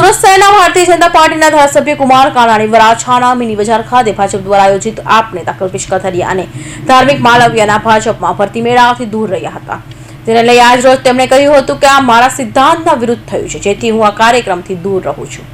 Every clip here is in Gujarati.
સુરત શહેરના ભારતીય જનતા પાર્ટીના ધારાસભ્ય કુમાર કાનાણી વરાછાના મિની બજાર ખાતે ભાજપ દ્વારા આયોજિત આપ નેતા કલ્પેશ કથરિયા અને ધાર્મિક માલવ્યના ભાજપમાં ભરતી મેળાવથી દૂર રહ્યા હતા. તેને લઈ આજ રોજ તેમણે કહ્યું હતું કે આ મારા સિદ્ધાંતના વિરુદ્ધ થયું છે, જેથી હું આ કાર્યક્રમથી દૂર રહું છું.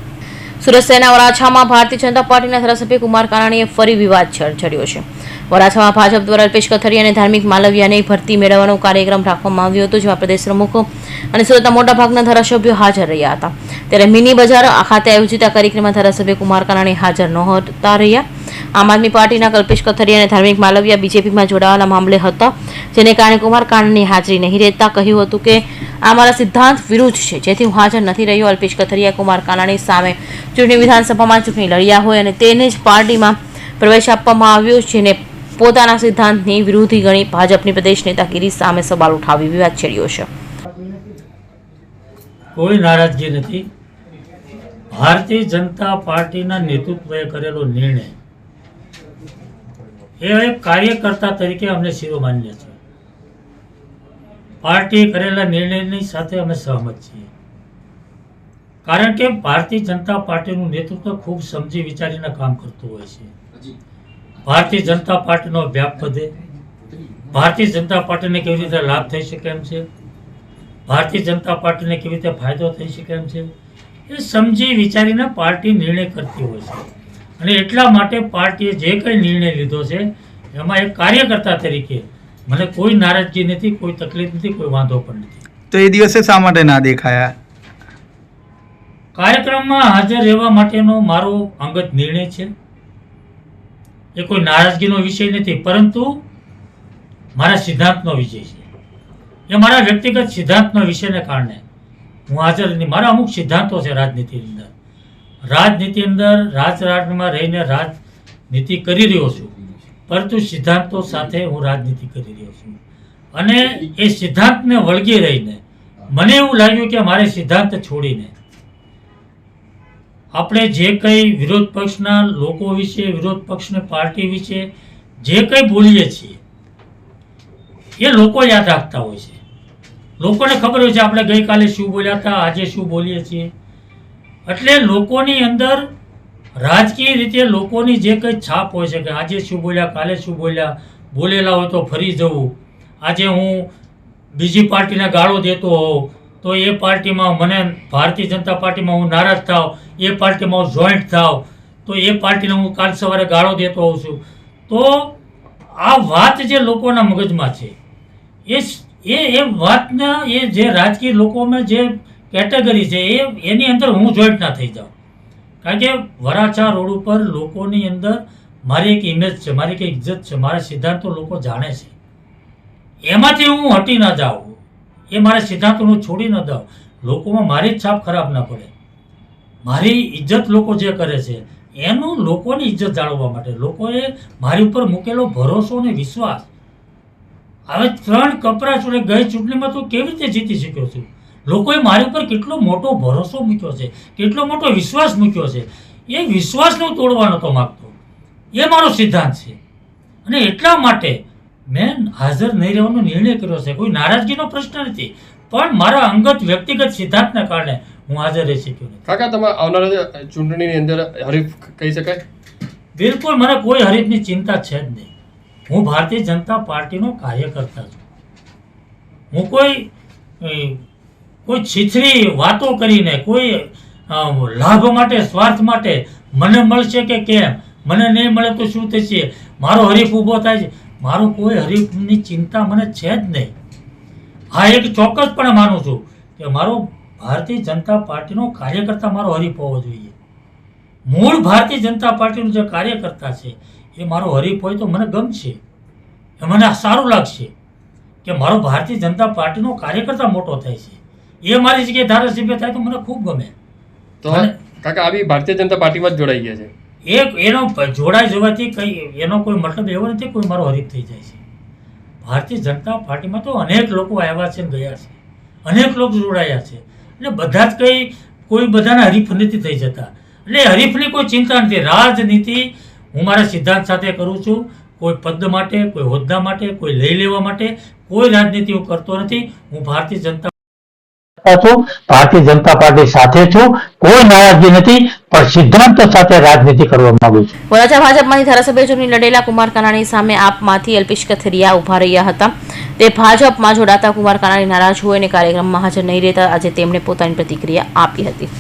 સુરત શહેરના વરાછામાં ભારતીય જનતા પાર્ટીના ધારાસભ્ય કુમાર કાનાણીએ ફરી વિવાદ ચડ્યો છે. વરાછામાં ભાજપ દ્વારા અલ્પેશ કથરિયા અને ધાર્મિક માલવ્યાને ભરતી મેળવવાનો કાર્યક્રમ રાખવામાં આવ્યો હતો, જેમાં પ્રદેશ પ્રમુખો અને સુરતના મોટાભાગના ધારાસભ્યો હાજર રહ્યા હતા. ત્યારે મિની બજાર ખાતે આયોજિત આ કાર્યક્રમમાં ધારાસભ્ય કુમાર કાનાણી હાજર નહોતા રહ્યા. આમ આદમી પાર્ટીના કલ્પેશ કથરિયા અને ધાર્મિક માલવ્યા બીજેપીમાં જોડાવાના મામલે હતા, જેને કારણે કુમાર કાનાણી હાજરી નહીં રહેતા કહ્યું હતું કે, આ મારા સિદ્ધાંત વિરુદ્ધ છે, જેથી હું હાજર નથી રહ્યો. અલ્પેશ કથરિયા કુમાર કાનાણી સામે ચૂંટણી વિધાનસભામાં ચૂંટણી લડ્યા હોય અને તેને જ પાર્ટીમાં પ્રવેશ આપવામાં આવ્યો, જેને પોતાના સિદ્ધાંતની વિરોધી ગણી ભાજપની પ્રદેશ નેતાગીરી સામે સવાલ ઉઠાવી વિવાદ છેડ્યો છે. કોઈ નારાજગી નથી. ભારતીય જનતા પાર્ટીના નેતૃત્વએ કરેલો નિર્ણય. એ એક કાર્યકર્તા તરીકે અમને શિરોમાન્ય છે. પાર્ટીએ કરેલા નિર્ણયની સાથે અમે સહમત છીએ. કારણ કે ભારતીય જનતા પાર્ટીનું નેતૃત્વ ખૂબ સમજી વિચારીને કામ કરતું હોય છે. ભારતીય જનતા પાર્ટીનો વ્યાપ વધે. ભારતીય જનતા પાર્ટીને કેવી રીતે લાભ થઈ શકે એમ છે? ભારતીય જનતા પાર્ટીને કેવી રીતે ફાયદો થઈ શકે એમ છે? એ સમજી વિચારીને પાર્ટી નિર્ણય કરતી હોય છે. અને એટલા માટે પાર્ટીએ જે કંઈ નિર્ણય લીધો છે એમાં એક કાર્યકર્તા તરીકે મને કોઈ નારાજગી નથી કોઈ તકલીફ નથી કોઈ વાંધો પણ નથી. તો એ દિવસે શા માટે ના દેખાયા? કાર્યક્રમમાં હાજર રહેવા માટેનો મારો અંગત નિર્ણય છે. એ કોઈ નારાજગીનો વિષય નથી પરંતુ મારા સિદ્ધાંતનો વિષય છે. એ મારા વ્યક્તિગત સિદ્ધાંતનો વિષયને કારણે હું હાજર નથી મારા અમુક સિદ્ધાંતો છે રાજનીતિની અંદર. રાજનીતિ અંદર રાજકારણમાં રહીને રાજનીતિ કરી રહ્યો છું. પરંતુ સિદ્ધાંતો સાથે હું રાજનીતિ કરી રહ્યો છું. અને એ સિદ્ધાંતને વળગી રહીને મને એવું લાગ્યું કે મારે સિદ્ધાંત છોડીને આપણે જે કંઈ વિરોધ પક્ષના લોકો વિશે, વિરોધ પક્ષને પાર્ટી વિશે જે કંઈ બોલીએ છીએ, એ લોકો યાદ રાખતા હોય છે. લોકોને ખબર હોય છે, આપણે ગઈકાલે શું બોલ્યા હતા, આજે શું બોલીએ છીએ. એટલે લોકોની અંદર રાજકીય રીતે લોકોની જે કંઈ છાપ હોય છે કે આજે શું બોલ્યા, કાલે શું બોલ્યા, બોલેલા હોય તો ફરી જવું. આજે હું બીજી પાર્ટીને ગાળો દેતો હોઉં, તો એ પાર્ટીમાં મને ભારતીય જનતા પાર્ટીમાં હું નારાજ થાવ, એ પાર્ટીમાં હું જોઈન્ટ થાવ, તો એ પાર્ટીને હું કાલ સવારે ગાળો દેતો હોઉં છું. તો આ વાત જે લોકોના મગજમાં છે, એ એ એ વાતના એ જે રાજકીય લોકોમાં જે કેટેગરી છે એ એની અંદર હું જોઈન્ટ ના થઈ જાઉં. કારણ કે વરાછા રોડ ઉપર લોકોની અંદર મારી એક ઇમેજ છે, મારી એક ઇજ્જત છે, મારા સિદ્ધાંતો લોકો જાણે છે. એમાંથી હું હટી ના જાઉં. એ મારા સિદ્ધાંતોને છોડી ન દઉં. લોકોમાં મારી જ છાપ ખરાબ ના પડે. મારી ઇજ્જત લોકો જે કરે છે, એનું લોકોની ઇજ્જત જાળવવા માટે લોકોએ મારી ઉપર મૂકેલો ભરોસો અને વિશ્વાસ. હવે ત્રણ કપરા છોડે ગઈ ચૂંટણીમાં તો કેવી રીતે જીતી શક્યો છું? લોકોએ મારી ઉપર કેટલો મોટો ભરોસો મૂક્યો છે કેટલો મોટો વિશ્વાસ મૂક્યો છે. એ વિશ્વાસને હું તોડવા નહોતો માગતો. એ મારો સિદ્ધાંત છે. અને એટલા માટે મેં હાજર નહીં રહેવાનો નિર્ણય કર્યો છે. કોઈ નારાજગીનો પ્રશ્ન નથી. પણ મારા અંગત વ્યક્તિગત સિદ્ધાંતના કારણે હું હાજર રહી શક્યો નથી. કાકા તમે આવનારા ચૂંટણીની અંદર હરીફ કહી શકાય? બિલકુલ મને કોઈ હરીફની ચિંતા છે જ નહીં. હું ભારતીય જનતા પાર્ટીનો કાર્યકર્તા છું. હું કોઈ કોઈ છીછરી વાતો કરીને, કોઈ લાભ માટે, સ્વાર્થ માટે મને મળશે કે કેમ? મને નહીં મળે તો શું થશે? મારો હરીફ ઊભો થાય છે. મારો કોઈ હરીફની ચિંતા મને છે જ નહીં. હા એક ચોક્કસપણે માનું છું કે મારો ભારતીય જનતા પાર્ટીનો કાર્યકર્તા મારો હરીફ હોવો જોઈએ. મૂળ ભારતીય જનતા પાર્ટીનો જે કાર્યકર્તા છે એ મારો હરીફ હોય તો મને ગમશે. એ મને સારું લાગશે કે મારો ભારતીય જનતા પાર્ટીનો કાર્યકર્તા મોટો થાય છે. એ મારી જગ્યાએ ધારાસભ્ય થાય તો મને ખૂબ ગમે. તો કાકા આવી ભારતીય જનતા પાર્ટીમાં જ જોડાઈ ગયા છે? એક એનો જોડાઈ જવાથી કંઈ એનો કોઈ મતલબ એવો નથી કોઈ મારો હરીફ થઈ જાય છે. ભારતીય જનતા પાર્ટીમાં તો અનેક લોકો આવ્યા છે ને ગયા છે. અનેક લોકો જોડાયા છે. એટલે બધા જ કંઈ કોઈ બધાના હરીફ નથી થઈ જતા. એટલે હરીફની કોઈ ચિંતા નથી. રાજનીતિ હું મારા સિદ્ધાંત સાથે કરું છું. કોઈ પદ માટે, કોઈ હોદ્દા માટે, કોઈ લઈ લેવા માટે કોઈ રાજનીતિ હું કરતો નથી. હું ભારતીય જનતા ભારતીય જનતા પાર્ટી સાથે છું. કોઈ નારાજગી નથી, પણ સિદ્ધાંત સાથે રાજનીતિ કરવા માંગુ છું. વરાછા ભાજપમાંથી ધારાસભ્ય ચૂંટણી લડેલા કુમાર કાનાણી સામે આપમાંથી અલ્પેશ કથિરિયા ઊભા રહ્યા હતા. તે ભાજપમાં જોડાતા કુમાર કાનાણી નારાજ હોય અને કાર્યક્રમમાં હાજર નહીં રહેતા. આજે તેમણે પોતાની પ્રતિક્રિયા આપી હતી.